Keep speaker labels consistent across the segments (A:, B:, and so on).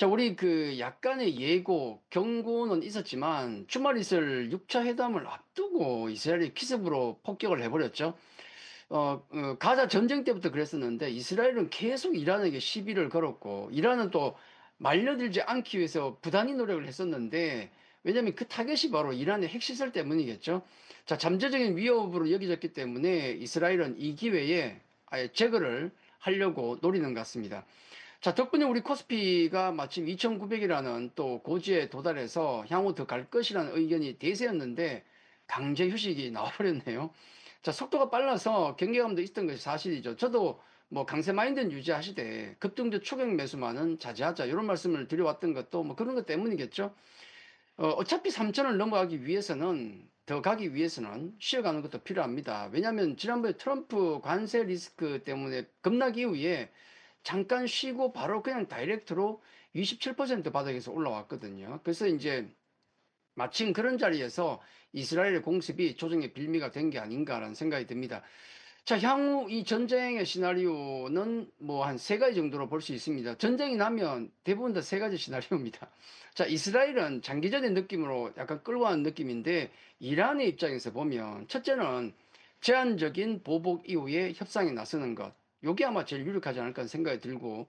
A: 자, 우리 그 약간의 예고, 경고는 있었지만 주말 있을 6차 회담을 앞두고 이스라엘이 기습으로 폭격을 해버렸죠. 어, 어, 가자 전쟁 때부터 그랬었는데 이스라엘은 계속 이란에게 시비를 걸었고 이란은 또 말려들지 않기 위해서 부단히 노력을 했었는데 왜냐하면 그 타겟이 바로 이란의 핵시설 때문이겠죠. 자, 잠재적인 위협으로 여겨졌기 때문에 이스라엘은 이 기회에 아예 제거를 하려고 노리는 것 같습니다. 자, 덕분에 우리 코스피가 마침 2,900이라는 또 고지에 도달해서 향후 더 갈 것이라는 의견이 대세였는데 강제 휴식이 나와버렸네요. 자, 속도가 빨라서 경계감도 있던 것이 사실이죠. 저도 뭐 강세 마인드는 유지하시되 급등주 추격 매수만은 자제하자 이런 말씀을 드려왔던 것도 뭐 그런 것 때문이겠죠. 어, 어차피 3천을 넘어가기 위해서는 더 가기 위해서는 쉬어가는 것도 필요합니다. 왜냐하면 지난번에 트럼프 관세 리스크 때문에 급락 이후에 잠깐 쉬고 바로 그냥 다이렉트로 27% 바닥에서 올라왔거든요. 그래서 이제 마침 그런 자리에서 이스라엘의 공습이 조정의 빌미가 된 게 아닌가라는 생각이 듭니다. 자, 향후 이 전쟁의 시나리오는 뭐 한 세 가지 정도로 볼 수 있습니다. 전쟁이 나면 대부분 다 세 가지 시나리오입니다. 자, 이스라엘은 장기전의 느낌으로 약간 끌고 가는 느낌인데 이란의 입장에서 보면 첫째는 제한적인 보복 이후에 협상에 나서는 것. 요게 아마 제일 유력하지 않을까 생각이 들고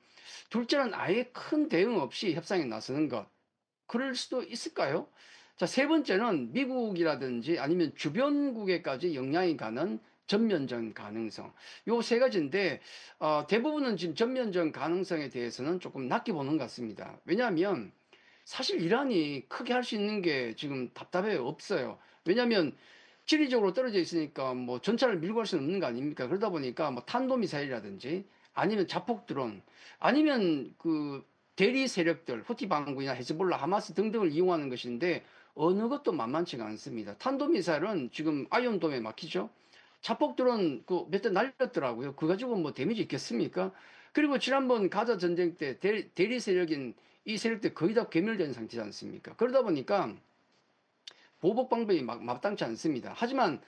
A: 둘째는 아예 큰 대응 없이 협상에 나서는 것. 그럴 수도 있을까요? 자, 세 번째는 미국이라든지 아니면 주변국에까지 영향이 가는 전면전 가능성. 요 세 가지인데, 어, 대부분은 지금 전면전 가능성에 대해서는 조금 낮게 보는 것 같습니다. 왜냐하면 사실 이란이 크게 할 수 있는 게 지금 답답해 없어요. 왜냐하면 지리적으로 떨어져 있으니까 뭐 전차를 밀고 갈 수는 없는 거 아닙니까? 그러다 보니까 뭐 탄도미사일이라든지 아니면 자폭 드론 아니면 그 대리 세력들 후티 반군이나 헤즈볼라 하마스 등등을 이용하는 것인데 어느 것도 만만치가 않습니다. 탄도미사일은 지금 아이언돔에 막히죠. 자폭 드론 그 몇 대 날렸더라고요. 그거 가지고 뭐 데미지 있겠습니까? 그리고 지난번 가자 전쟁 때 대리, 대리 세력인 이 세력들 거의 다 괴멸된 상태지 않습니까? 그러다 보니까 보복 방법이 막 마땅치 않습니다. 하지만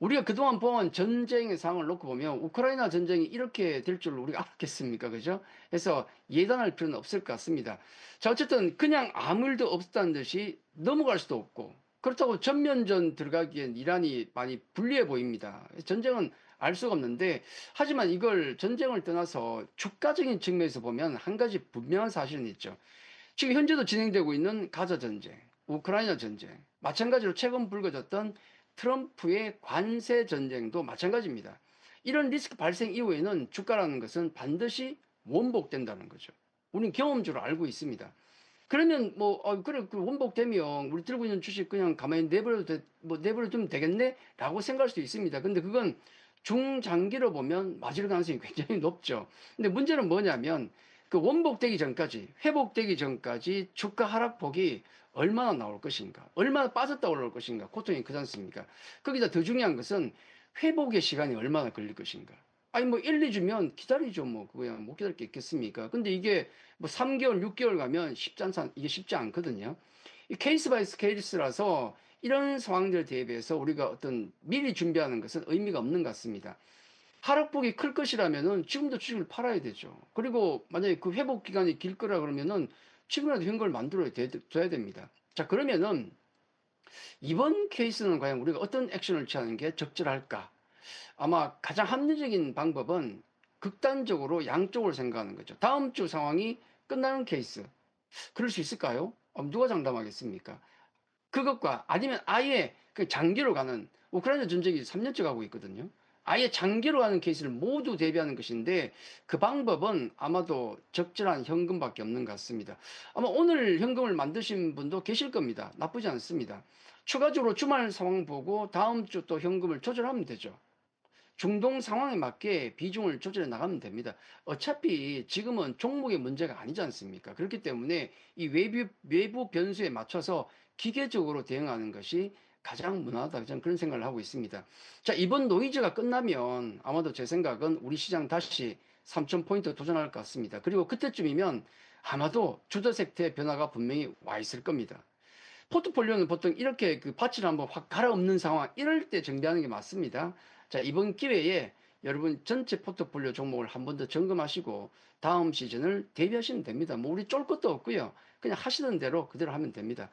A: 우리가 그동안 본 전쟁의 상황을 놓고 보면 우크라이나 전쟁이 이렇게 될 줄 우리가 알았겠습니까? 그죠? 그래서 예단할 필요는 없을 것 같습니다. 자, 어쨌든 그냥 아무 일도 없었다는 듯이 넘어갈 수도 없고 그렇다고 전면전 들어가기엔 이란이 많이 불리해 보입니다. 전쟁은 알 수가 없는데 하지만 이걸 전쟁을 떠나서 주가적인 측면에서 보면 한 가지 분명한 사실은 있죠. 지금 현재도 진행되고 있는 가자 전쟁, 우크라이나 전쟁, 마찬가지로 최근 불거졌던 트럼프의 관세 전쟁도 마찬가지입니다. 이런 리스크 발생 이후에는 주가라는 것은 반드시 원복된다는 거죠. 우리는 경험적으로 알고 있습니다. 그러면 뭐 어, 그래 그 원복되면 우리 들고 있는 주식 그냥 가만히 내버려도 돼, 뭐 내버려 두면 되겠네라고 생각할 수도 있습니다. 근데 그건 중장기로 보면 맞을 가능성이 굉장히 높죠. 근데 문제는 뭐냐면 그 원복되기 전까지 회복되기 전까지 주가 하락폭이 얼마나 나올 것인가 얼마나 빠졌다 올라올 것인가 고통이 크지 않습니까? 거기다 더 중요한 것은 회복의 시간이 얼마나 걸릴 것인가. 아니 뭐 1, 2주면 기다리죠. 뭐 그냥 못 기다릴 게 있겠습니까? 근데 이게 뭐 3개월 6개월 가면 쉽지 않 이게 쉽지 않거든요. 이 케이스 바이 케이스라서 이런 상황들 대비해서 우리가 어떤 미리 준비하는 것은 의미가 없는 것 같습니다. 하락폭이 클 것이라면은 지금도 주식을 팔아야 되죠. 그리고 만약에 그 회복 기간이 길 거라 그러면은 지금이라도 현금을 만들어야 돼, 됩니다. 자, 그러면은 이번 케이스는 과연 우리가 어떤 액션을 취하는 게 적절할까? 아마 가장 합리적인 방법은 극단적으로 양쪽을 생각하는 거죠. 다음 주 상황이 끝나는 케이스. 그럴 수 있을까요? 누가 장담하겠습니까? 그것과 아니면 아예 그 장기로 가는 우크라이나 전쟁이 3년째 가고 있거든요. 아예 장기로 하는 케이스를 모두 대비하는 것인데 그 방법은 아마도 적절한 현금밖에 없는 것 같습니다. 아마 오늘 현금을 만드신 분도 계실 겁니다. 나쁘지 않습니다. 추가적으로 주말 상황 보고 다음 주 또 현금을 조절하면 되죠. 중동 상황에 맞게 비중을 조절해 나가면 됩니다. 어차피 지금은 종목의 문제가 아니지 않습니까? 그렇기 때문에 이 외부, 외부 변수에 맞춰서 기계적으로 대응하는 것이 가장 무난하다. 저는 그런 생각을 하고 있습니다. 자, 이번 노이즈가 끝나면 아마도 제 생각은 우리 시장 다시 3,000포인트 도전할 것 같습니다. 그리고 그때쯤이면 아마도 주도 섹터의 변화가 분명히 와 있을 겁니다. 포트폴리오는 보통 이렇게 그 파츠를 한번 확 갈아엎는 상황, 이럴 때 정비하는 게 맞습니다. 자, 이번 기회에 여러분 전체 포트폴리오 종목을 한 번 더 점검하시고 다음 시즌을 대비하시면 됩니다. 뭐 우리 쫄 것도 없고요. 그냥 하시던 대로 그대로 하면 됩니다.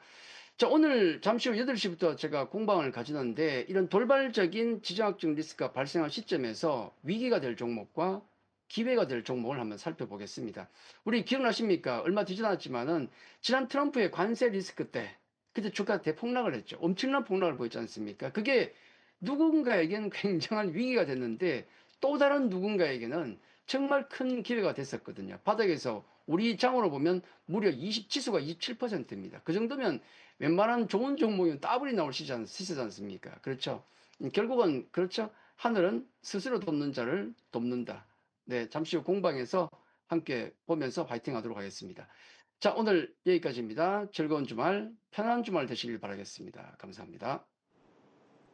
A: 자, 오늘 잠시 후 8시부터 제가 공방을 가지는데 이런 돌발적인 지정학적 리스크가 발생한 시점에서 위기가 될 종목과 기회가 될 종목을 한번 살펴보겠습니다. 우리 기억나십니까? 얼마 되지 않았지만은 지난 트럼프의 관세 리스크 때 그때 주가 대폭락을 했죠. 엄청난 폭락을 보였지 않습니까? 그게 누군가에게는 굉장한 위기가 됐는데 또 다른 누군가에게는 정말 큰 기회가 됐었거든요. 바닥에서 우리 장으로 보면 무려 20, 지수가 27%입니다. 그 정도면 웬만한 좋은 종목이면 따블이 나올 시지 시세지 않습니까? 그렇죠. 음, 결국은 그렇죠. 하늘은 스스로 돕는 자를 돕는다. 네, 잠시 후 공방에서 함께 보면서 파이팅 하도록 하겠습니다. 자, 오늘 여기까지입니다. 즐거운 주말, 편안한 주말 되시길 바라겠습니다. 감사합니다.